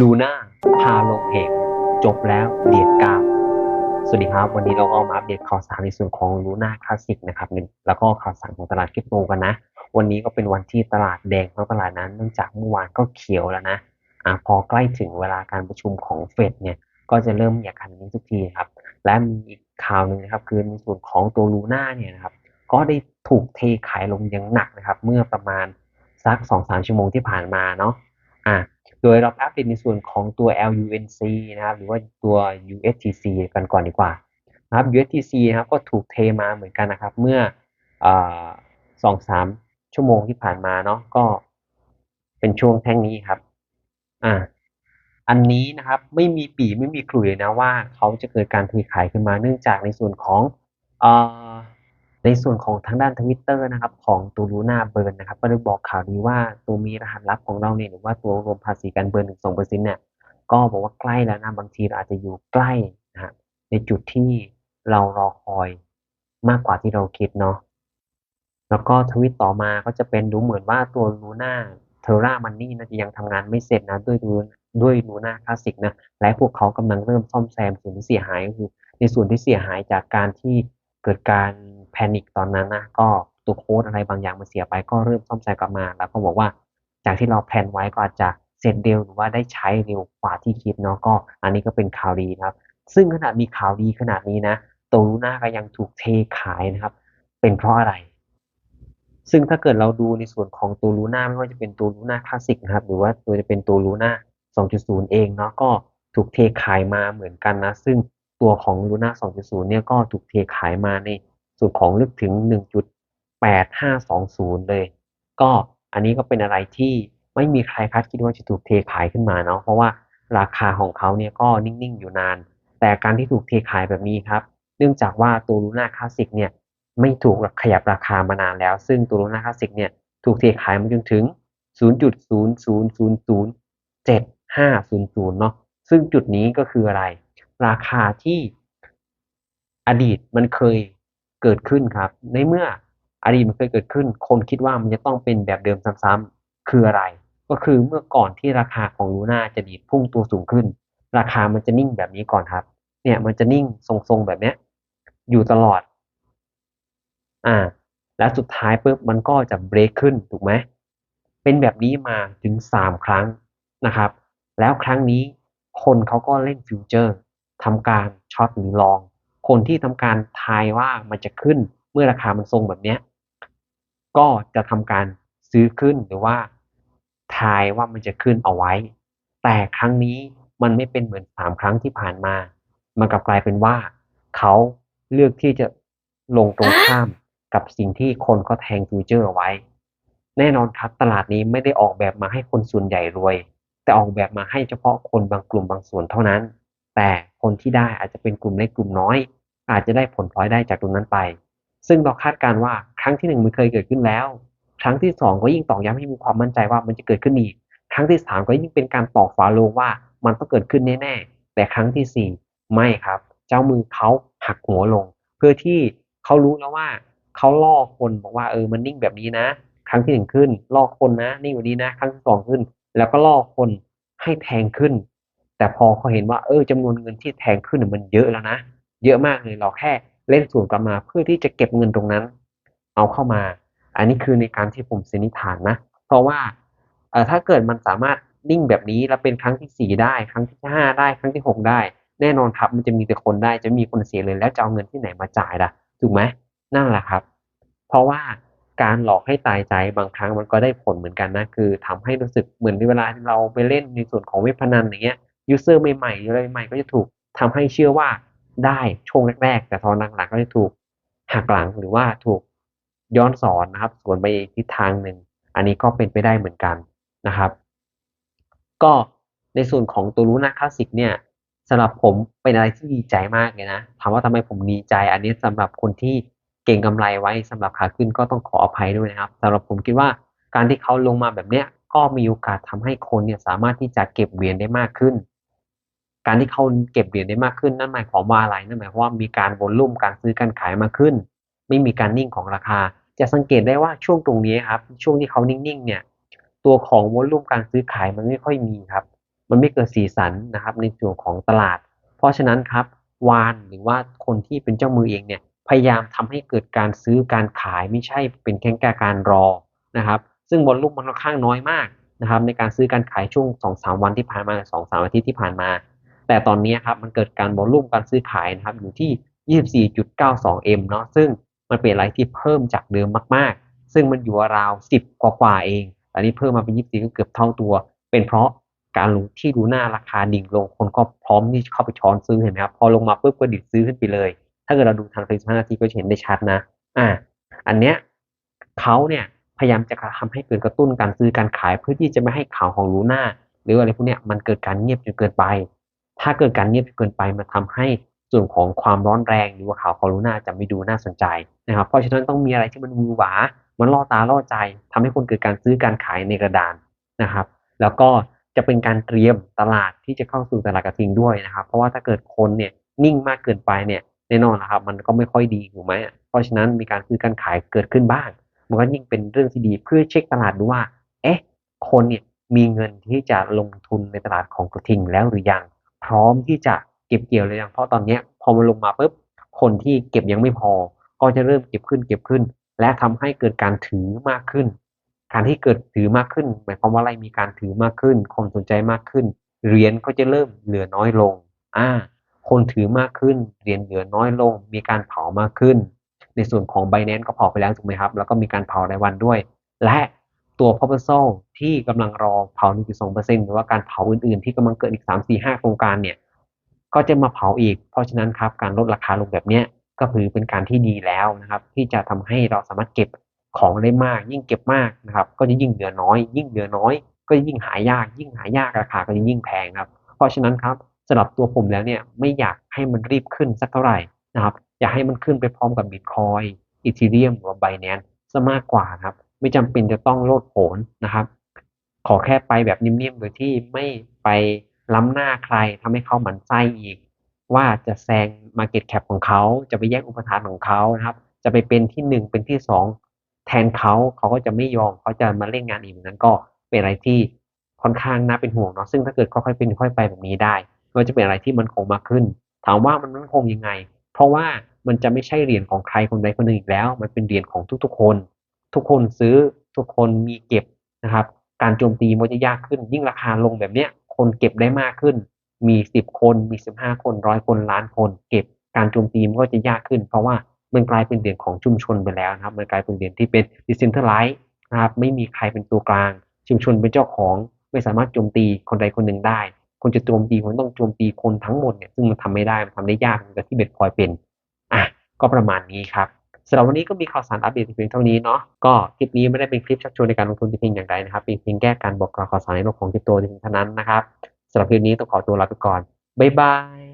ลูน่าพาลงเหวจบแล้วเหรียญเก้าสวัสดีครับ วันนี้เราก็มาอัปเดตข่าวสารในส่วนของลูน่าคลาสสิกนะครับแล้วก็ข่าวสารของตลาดคริปโตกันนะ วันนี้ก็เป็นวันที่ตลาดแดงทั้งตลาดนั้นเนื่องจากเมื่อวานก็เขียวแล้วนะอะพอใกล้ถึงเวลาการประชุมของเฟดเนี่ยก็จะเริ่มมีอาการนี้ทุกทีครับ และมีอีกข่าวหนึ่งนะครับ คือในส่วนของตัวลูน่าเนี่ยนะครับก็ได้ถูกเทขายลงอย่างหนักนะครับ เมื่อประมาณสัก2-3ชั่วโมงที่ผ่านมาเนาะอะ โดยเราอัปเดตในส่วนของตัว LUNC นะครับ หรือว่าตัว USTC กันก่อนดีกว่านะครับ USTC นะครับก็ถูกเทมาเหมือนกันนะครับ เมื่อสองสามชั่วโมงที่ผ่านมาเนาะก็เป็นช่วงแท่งนี้ครับ อ่า อันนี้นะครับไม่มีปีไม่มีกลุ่ยนะว่าเขาจะเกิดการเทขายขึ้นมาเนื่องจากในส่วนของอ่า ในส่วนของทางด้านทวิตเตอร์นะครับของตัวลูน่าเบิร์นนะครับก็ได้บอกข่าวนี้ว่าตัวมีรหัสลับของเราเนี่ยหรือว่าตัวรวมภาษีการเบิร์นถึงสองเปอร์เซ็นต์เนี่ยก็บอกว่าใกล้แล้วนะบางทีเราอาจจะอยู่ใกล้นะฮะในจุดที่เรารอคอยมากกว่าที่เราคิดเนาะแล้วก็ทวิตต่อมาก็จะเป็นดูเหมือนว่าตัวลูน่าเทอร่ามันนี่นะจะยังทำงานไม่เสร็จนะด้วยด้วยลูน่าคลาสสิกนะและพวกเขากำลังเริ่มซ่อมแซมส่วนที่เสียหายก็คือในส่วนที่เสียหายจากการที่เกิดการแพนิคตอนนั้นนะก็ตัวโค้ดอะไรบางอย่างมันเสียไปก็เริ่มซ่อมแซมกลับมา แล้วก็บอกว่าจากที่เราแพลนไว้ก็อาจจะเสร็จเร็วหรือว่าได้ใช้เร็วกว่าที่คิดเนาะก็ อันนี้ก็เป็นข่าวดีนะครับ ซึ่งขนาดมีข่าวดีขนาดนี้นะตัวลูน่าก็ยังถูกเทขายนะครับ เป็นเพราะอะไร ซึ่งถ้าเกิดเราดูในส่วนของตัวลูน่าไม่ว่าจะเป็นตัวลูน่าคลาสสิกนะครับ หรือว่าตัวจะเป็นตัวลูน่า2.0 เองเนาะก็ถูกเทขายมาเหมือนกันนะ ซึ่งตัวของลูน่า2.0 เนี่ยก็ถูกเทขายมาใน ส่วนของลึกถึง 1.8520 เลย ก็อันนี้ก็เป็นอะไรที่ไม่มีใครคาดคิดว่าจะถูกเทขายขึ้นมาเนาะเพราะว่าราคาของเขาเนี่ยก็นิ่งๆอยู่นาน แต่การที่ถูกเทขายแบบนี้ครับ เนื่องจากว่าตัวลูน่าคลาสสิกเนี่ยไม่ถูกขยับราคามานานแล้ว ซึ่งตัวลูน่าคลาสสิกเนี่ยถูกเทขายมาจนถึง 0.00007500 เนาะซึ่งจุดนี้ก็คืออะไร ราคาที่อดีตมันเคย เกิดขึ้นครับ ในเมื่ออดีตมันเคยเกิดขึ้น คนคิดว่ามันจะต้องเป็นแบบเดิมซ้ำๆคืออะไร ก็คือเมื่อก่อนที่ราคาของลูน่าจะดีดพุ่งตัวสูงขึ้น ราคามันจะนิ่งแบบนี้ก่อนครับ เนี่ยมันจะนิ่งทรงๆแบบเนี้ย อยู่ตลอด อ่า แล้วสุดท้ายปุ๊บมันก็จะเบรกขึ้นถูกไหมเป็นแบบนี้มาถึงสามครั้งนะครับ แล้วครั้งนี้คนเขาก็เล่นฟิวเจอร์ทำการช็อตหรือลอง คนที่ทำการทายว่ามันจะขึ้นเมื่อราคามันทรงแบบเนี้ยก็จะทำการซื้อขึ้นหรือว่าทายว่ามันจะขึ้นเอาไว้ แต่ครั้งนี้มันไม่เป็นเหมือนสามครั้งที่ผ่านมา มันกลับกลายเป็นว่า เขาเลือกที่จะลงตรงข้ามกับสิ่งที่คนเขาแทงฟิวเจอร์เอาไว้ แน่นอนครับตลาดนี้ไม่ได้ออกแบบมาให้คนส่วนใหญ่รวย แต่ออกแบบมาให้เฉพาะคนบางกลุ่มบางส่วนเท่านั้น แต่คนที่ได้อาจจะเป็นกลุ่มเล็กกลุ่มน้อย อาจจะได้ผลพลอยได้จากตรงนั้นไป ซึ่งเราคาดการว่าครั้งที่หนึ่งมันเคยเกิดขึ้นแล้ว ครั้งที่สองก็ยิ่งตอกย้ำให้มีความมั่นใจว่ามันจะเกิดขึ้นอีก ครั้งที่สามก็ยิ่งเป็นการตอกฝาโลงว่ามันต้องเกิดขึ้นแน่ๆ แต่ครั้งที่สี่ไม่ครับ เจ้ามือเขาหักหัวลง เพื่อที่เขารู้แล้วว่าเขาล่อคนบอกว่าเออมันนิ่งแบบนี้นะ ครั้งที่หนึ่งขึ้นล่อคนนะนิ่งแบบนี้นะ ครั้งที่สองขึ้น แล้วก็ล่อคนให้แทงขึ้น แต่พอเขาเห็นว่าเออจำนวนเงินที่แทงขึ้นมันเยอะแล้วนะ เยอะมากเลยเราแค่เล่นส่วนกลับมาเพื่อที่จะเก็บเงินตรงนั้น เอาเข้ามา อันนี้คือในการที่ผมสันนิษฐานนะ เพราะว่าเออถ้าเกิดมันสามารถนิ่งแบบนี้แล้วเป็นครั้งที่สี่ได้ ครั้งที่ห้าได้ครั้งที่หกได้ แน่นอนครับมันจะมีแต่คนได้จะมีคนเสียเลยแล้วจะเอาเงินที่ไหนมาจ่ายล่ะถูกไหมนั่นแหละครับ เพราะว่าการหลอกให้ตายใจบางครั้งมันก็ได้ผลเหมือนกันนะคือทำให้รู้สึกเหมือนเวลาเราไปเล่นในส่วนของเว็บพนันอย่างเงี้ยยูเซอร์ใหม่ๆออะไรใหม่ก็จะถูกทำให้เชื่อว่า ได้ช่วงแรกๆ แต่ตอนหลังๆก็จะถูกหักหลังหรือว่าถูกย้อนสอนนะครับส่วนไปอีกทิศทางหนึ่ง อันนี้ก็เป็นไปได้เหมือนกันนะครับ ก็ในส่วนของตัวรู้นาคลาสสิกเนี่ยสำหรับผมเป็นอะไรที่ดีใจมากเลยนะถามว่าทำไมผมดีใจ อันนี้สำหรับคนที่เก่งกำไรไว้สำหรับขาขึ้นก็ต้องขออภัยด้วยนะครับสำหรับผมคิดว่าการที่เขาลงมาแบบเนี้ยก็มีโอกาสทำให้คนเนี่ยสามารถที่จะเก็บเหรียญได้มากขึ้น การที่เขาเก็บเหรียญได้มากขึ้นนั่นหมายความว่าอะไรนั่นหมายความว่ามีการวนลุ่มการซื้อการขายมากขึ้น ไม่มีการนิ่งของราคา จะสังเกตได้ว่าช่วงตรงนี้ครับ ช่วงที่เขานิ่งๆเนี่ย ตัวของวอลลุ่มการซื้อขายมันไม่ค่อยมีครับ มันไม่เกิดสีสันนะครับ ในส่วนของตลาด เพราะฉะนั้นครับวานหรือว่าคนที่เป็นเจ้ามือเองเนี่ยพยายามทำให้เกิดการซื้อการขายไม่ใช่เป็นแค่การรอนะครับ ซึ่งบอลลุ่มมันค่อนข้างน้อยมากนะครับ ในการซื้อการขายช่วง2-3วันที่ผ่านมา2-3อาทิตย์ที่ผ่านมา แต่ตอนนี้ครับมันเกิดการบอลลุ่มการซื้อขายนะครับอยู่ที่ 24.92M เนาะซึ่งมันเป็นอะไรที่เพิ่มจากเดิมมากๆ ซึ่งมันอยู่ราว 10 กว่าๆเองอันนี้เพิ่มมาเป็น 24 ก็เกือบเท่าตัว เป็นเพราะการลงที่ดูหน้าราคาดิ่งลงคนก็พร้อมที่จะเข้าไปช้อนซื้อเห็นไหมครับพอลงมาปุ๊บก็ดิดซื้อขึ้นไปเลย ถ้าเกิดเราดูทาง45นาทีก็จะเห็นได้ชัดนะอ่าอันเนี้ยเขาเนี่ยพยายามจะทำให้เกิดกระตุ้นการซื้อการขายเพื่อที่จะไม่ให้ข่าวของลูน่าหรืออะไรพวกเนี้ยมันเกิดการเงียบจนเกินไป ถ้าเกิดการเงียบเกินไปมันทำให้ส่วนของความร้อนแรงหรือว่าข่าวของลูน่าจะไม่ดูน่าสนใจนะครับเพราะฉะนั้นต้องมีอะไรที่มันวูหวา มันล่อตาล่อใจทำให้คนเกิดการซื้อการขายในกระดานนะครับ แล้วก็จะเป็นการเตรียมตลาดที่จะเข้าสู่ตลาดกระทิงด้วยนะครับ เพราะว่าถ้าเกิดคนเนี่ยนิ่งมากเกินไปเนี่ยแน่นอนนะครับ มันก็ไม่ค่อยดีถูกไหมเพราะฉะนั้นมีการซื้อการขายเกิดขึ้นบ้าง มันก็ยิ่งเป็นเรื่องที่ดีเพื่อเช็คตลาดดูว่า เอ๊ะ คนเนี่ยมีเงินที่จะลงทุนในตลาดของกระทิงแล้วหรือยัง พร้อมที่จะเก็บเกี่ยวเลยยังเพราะตอนนี้พอมันลงมาปุ๊บคนที่เก็บยังไม่พอ ก็จะเริ่มเก็บขึ้นเก็บขึ้น และทำให้เกิดการถือมากขึ้น การที่เกิดถือมากขึ้น หมายความว่าอะไรมีการถือมากขึ้นคนสนใจมากขึ้นเหรียญก็จะเริ่มเหลือน้อยลงอ่าคนถือมากขึ้นเหรียญเหลือน้อยลง มีการเผามากขึ้น ในส่วนของ b บ n a n c e ก็เผาไปแล้วถูกไหมครับ แล้วก็มีการเผารายวันด้วย และ ตัว proposal ที่กำลังรอเผา 1.2%หรือว่าการเผาอื่นๆ ที่กำลังเกิดอีก 3 4 5 โครงการเนี่ย ก็จะมาเผาอีก เพราะฉะนั้นครับ การลดราคาลงแบบเนี้ยก็คือเป็นการที่ดีแล้วนะครับ ที่จะทำให้เราสามารถเก็บของได้มาก ยิ่งเก็บมากนะครับ ก็จะยิ่งเหลือน้อย ยิ่งเหลือน้อย ก็ยิ่งหายาก ยิ่งหายากราคาก็จะยิ่งแพงครับ เพราะฉะนั้นครับสำหรับตัวผมแล้วเนี่ยไม่อยากให้มันรีบขึ้นสักเท่าไหร่นะครับ อยากให้มันขึ้นไปพร้อมกับบิตคอยอีเทเรียมหรือว่าไบแนนซะมากกว่านะครับ ไม่จำเป็นจะต้องโลดโผนนะครับ ขอแค่ไปแบบนิ่มๆโดยที่ไม่ไปล้ำหน้าใครทำให้เขาหมันไส้อีก ว่าจะแซง Market Cap ของเขาจะไปแย่งอุปทานของเขานะครับ จะไปเป็นที่หนึ่งเป็นที่สองแทนเขาเขาก็จะไม่ยอมเขาจะมาเล่นงานอีกนั้นก็เป็นอะไรที่ค่อนข้างน่าเป็นห่วงเนาะซึ่งถ้าเกิดค่อยๆเป็นค่อยไปแบบนี้ได้ก็จะเป็นอะไรที่มันคงมากขึ้น ถามว่ามันมั่นคงยังไง เพราะว่ามันจะไม่ใช่เหรียญของใครคนใดคนหนึ่งอีกแล้ว มันเป็นเหรียญของทุกๆคน ทุกคนซื้อทุกคนมีเก็บนะครับ การโจมตีมันจะยากขึ้น ยิ่งราคาลงแบบเนี้ย คนเก็บได้มากขึ้น มีสิบคนมีสิบห้าคนร้อยคนล้านคนเก็บการโจมตีมันก็จะยากขึ้น เพราะว่ามันกลายเป็นเหรียญของชุมชนไปแล้วนะครับ มันกลายเป็นเหรียญที่เป็น decentralized นะครับไม่มีใครเป็นตัวกลาง ชุมชนเป็นเจ้าของไม่สามารถโจมตีคนใดคนหนึ่งได้ คนจะโจมตีคนต้องโจมตีคนทั้งหมดเนี่ยซึ่งมันทำไม่ได้มันทำได้ยากเหมือนกับที่เบ็ดพอยเป็นอะก็ประมาณนี้ครับ สำหรับวันนี้ก็มีข่าวสารอัปเดตเพียงเท่านี้เนาะก็คลิปนี้ไม่ได้เป็นคลิปชักชวนในการลงทุนเพียงอย่างใดนะครับเป็นเพียงแก้การบอกกล่าวข่าวสารในโลกของคริปโตเพียงเท่านั้นนะครับสำหรับคลิปนี้ต้องขอตัวลาไปก่อนบ๊ายบาย